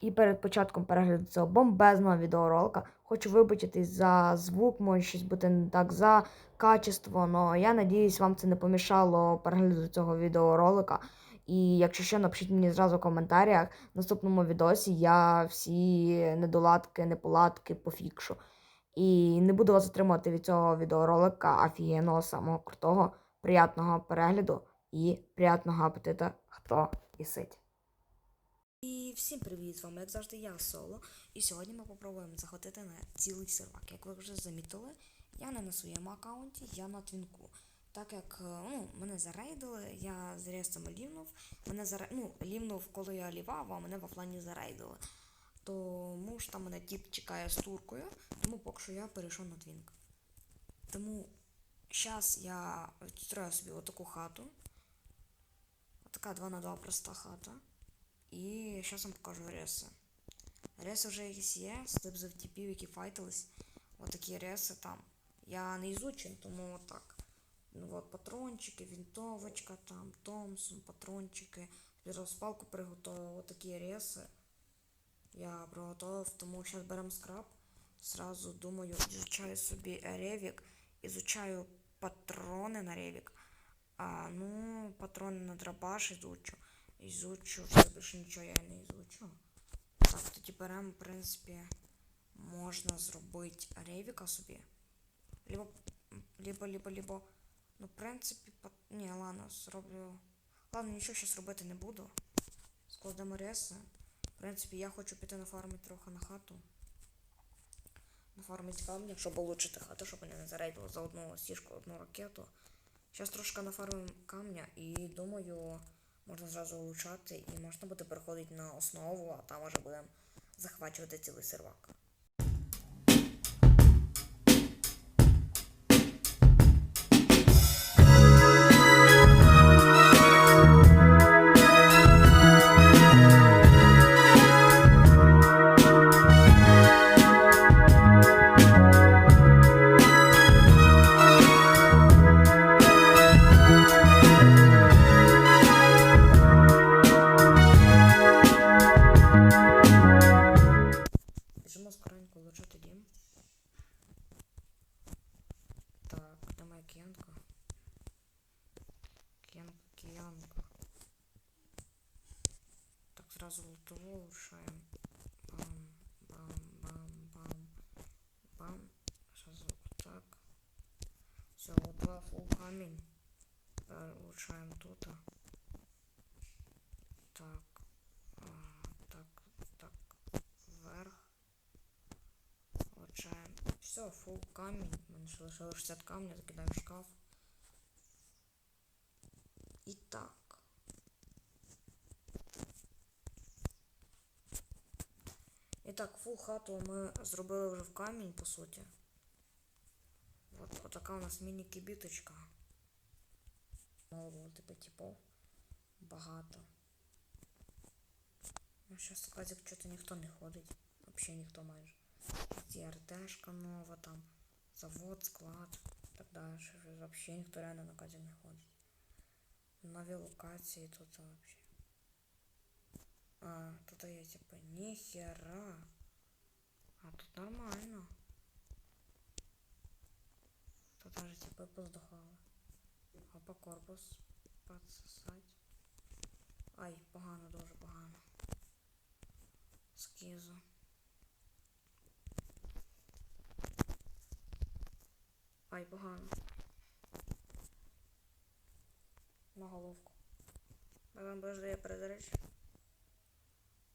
І перед початком перегляду цього бомбезного відеоролика хочу вибачитись за звук, може щось бути не так за качество, але я надіюсь, вам це не помішало перегляду цього відеоролика. І якщо що, напишіть мені зразу в коментарях. В наступному відосі я всі недоладки, неполадки пофікшу. І не буду вас затримувати від цього відеоролика офігенного, самого крутого, приятного перегляду і приятного апетита, хто їсить. І всім привіт! З вами, як завжди, я Соло. І сьогодні ми попробуємо захватити на цілий сервак. Як ви вже замітили, я не на своєму аккаунті, я на твінку. Так як е, ну, мене зарейдили, я з рейсом лівнув. Мене заре... ну, лівнув, коли я лівав, а мене в офлайні зарейдили. Тому ж там мене тіп чекає з туркою, тому поки що я перейшов на твінк. Тому зараз я відстрою собі отаку хату. Отака 2 на 2 проста хата. І зараз вам покажу реси. Реси вже якісь є, степзи в типів, які файтились. Отакі реси там. Я не ізучен, тому отак. Ну от патрончики, винтовочка, там, Томсон, патрончики. Розпалку приготував, отакі реси. Я приготував, тому зараз беремо скраб. Сразу думаю, изучаю собі ревік, изучаю патрони на ревік. А, ну, патрони на драбаш изучу. Изучу, все більше нічого я не изучу. Так, тоді беремо, в принципі, можна зробити ревіка собі. Либо, либо, либо, либо. Ну, в принципі, пат... ні, ладно, зроблю. Ладно, нічого зараз робити не буду. Складемо реси. В принципі, я хочу піти нафармити трохи на хату. Нафармити камня, щоб улучшити хату, щоб вони не зарейдили за одну сішку, одну ракету. Зараз трошки нафармимо камня і думаю, можна зразу улучшати і можна буде переходити на основу, а там вже будемо захвачувати цілий сервак. Де моя кіянка? Кіянка, кіянка. Так, зразу лутово улучшаємо. Бам, бам, бам, бам, бам. Сразу вот так. Все, вот два фул камень. Тепер улучшаємо тут. Так. А, так, так. Вверх. Улучшаем. Все, фул камень. Ще лишило 60 камня, закидаємо в шкаф. І так. І так, фул хату ми зробили вже в камінь, по суті. От, отака у нас міні-кибіточка. Мало було типу типов. Багато. Ну, зараз сказик що-то ніхто не ходить. Взагалі ніхто майже. Є РТшка нова, там завод, склад, так далі. Вообще ніхто реально на казі не ходить. Нові локації тут вообще. А, тут є типа ніхера. А тут нормально. Тут даже типа поздохали. Опа, корпус подсосать. Ай, погано, дуже погано. Скізу. Ай, погано. На головку. Давай бажаю я перезаряджу.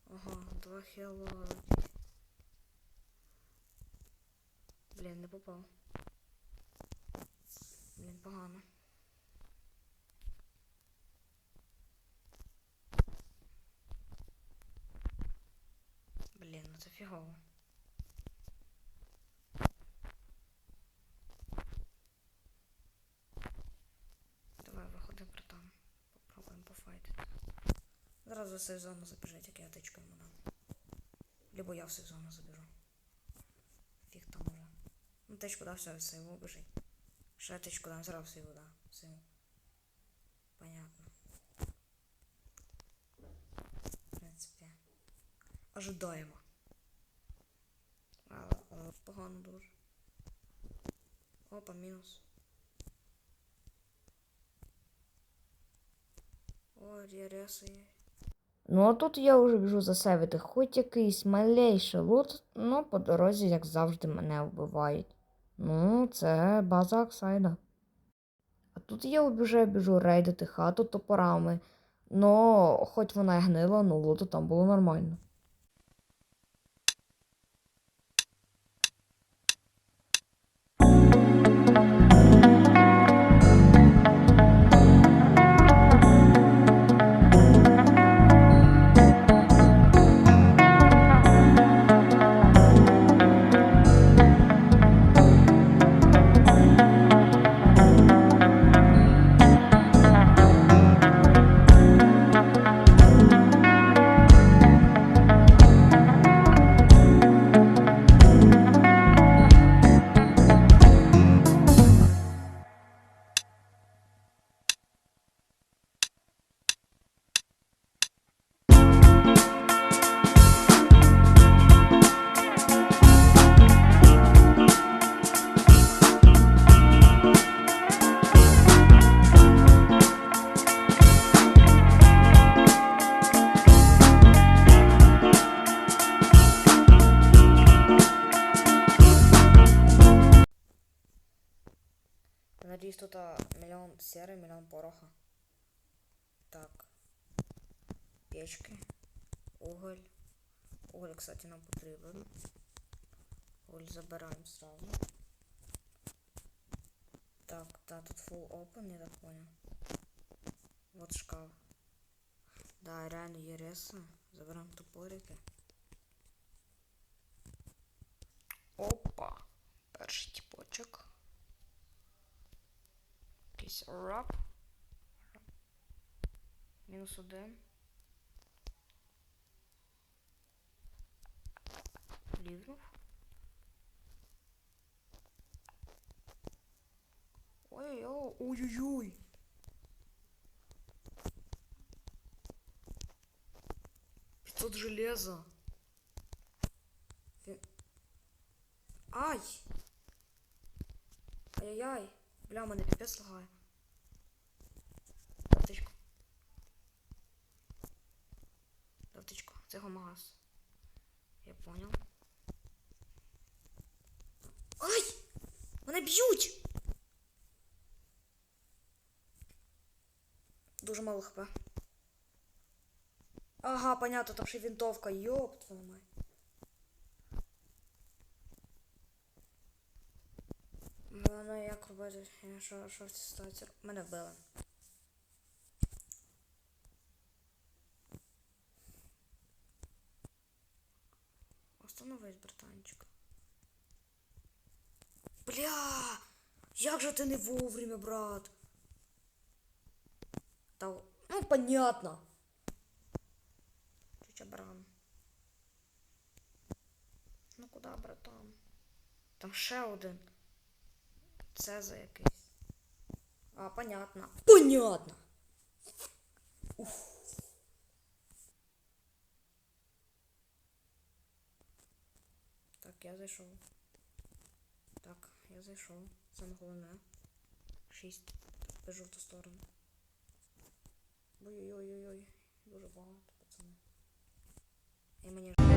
Ага, два хіла. Блін, не попав. Блін, погано. Блін, ну це фігово. Давай виходи братан. Попробуємо пофайтити. Зразу в сезону забіжать, як я тичку йому дам. Либо я в сезону забіжу. Фіг там уже. Ну тичку дав, все, все, його біжить. Ще тичку дам, зараз все його дам. Все. Понятно. В принципі. ожидаємо. Але, але погано дуже. Опа, мінус. О, рєреси є. Ну, а тут я вже біжу засевити хоч якийсь малейший лут, ну по дорозі, як завжди, мене вбивають. Ну, це база Оксайда. А тут я вже біжу рейдити хату топорами. Ну, хоч вона і гнила, ну луту там було нормально. Печки. Уголь. Уголь, кстати, нам потрібен. Уголь забираємо сразу. Так, да, тут full open, я так понял. Вот шкаф. Да, реально є реси. Забираємо топорики. Опа. Перший тіпочок. Якийсь раб. Мінус один. Лівнув. Ой-ой-ой, ой-ой-ой. Железа. Фи- Ай! Ай-яй-яй. Бля, мене піпець лагає. Давтичку. Давтичку. Це гомагаз. Я понял. Ай! Мене б'ють! Дуже мало хп. Ага, понятно, там ще винтовка. Йоп, твою мать. Ну, як робити? Що, що в цій ситуації? Мене вбили. Остановись, братанчик. Бля! Як же ти не вовремя, брат? Та, ну, понятно. Чуча баран. Ну куди, братан? Там ще один. Це за якийсь. А, понятно. Понятно. Уф. Так, я зайшов. Я зайшов. Саме головне. Шість. В жовту сторону. Ой-ой-ой-ой. Дуже багато, пацани. І мені.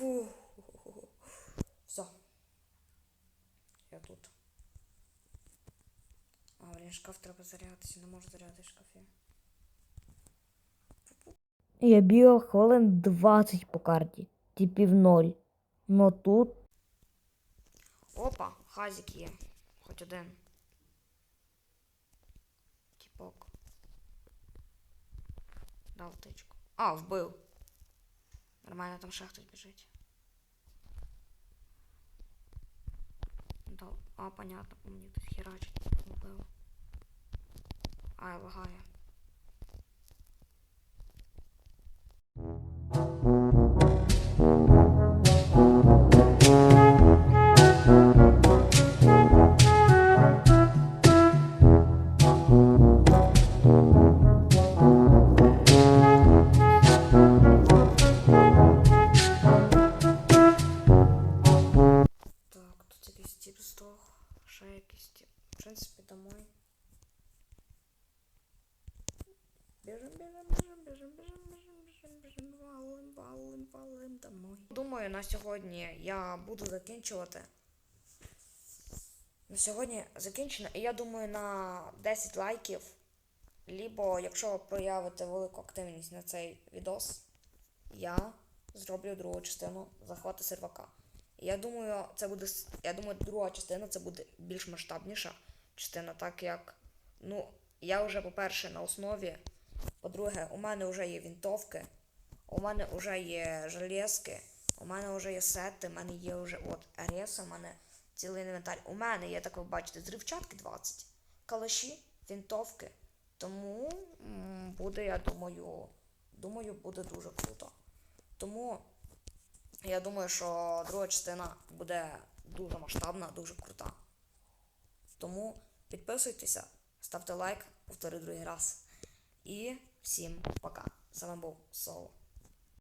Фу. Все. Я тут. А, блін, шкаф треба зарядитися, не можу зарядити шкафі. Я бігав хвилин 20 по карті, типів ноль. Ну тут. Опа, хазік є. Хоч один. Тіпок. Дав тичку. А, вбив. Нормально, там ще хтось біжить. Дав. А, понятно, по мені тут херачить. Вбив. Ай, лагає. Так, В принципі, домой. Біжим, біжим, біжим, біжим, біжим, біжим, біжим, біжим, валим, валим, валим домой. Думаю, на сьогодні я буду закінчувати. На сьогодні закінчено, і я думаю на 10 лайків. Лібо, якщо ви проявите велику активність на цей відос, я зроблю другу частину захвату сервака. Я думаю, це буде. Я думаю, друга частина це буде більш масштабніша частина, так як. Ну, я вже, по-перше, на основі. По-друге, у мене вже є вінтовки, у мене вже є железки, у мене вже є сети, у мене є вже от ареса, у мене цілий інвентар. У мене є, так ви бачите, зривчатки 20, калаші, вінтовки. Тому буде, я думаю, думаю, буде дуже круто. Тому я думаю, що друга частина буде дуже масштабна, дуже крута. Тому підписуйтеся, ставте лайк, повтори другий раз. І всім пока. З вами був Соло.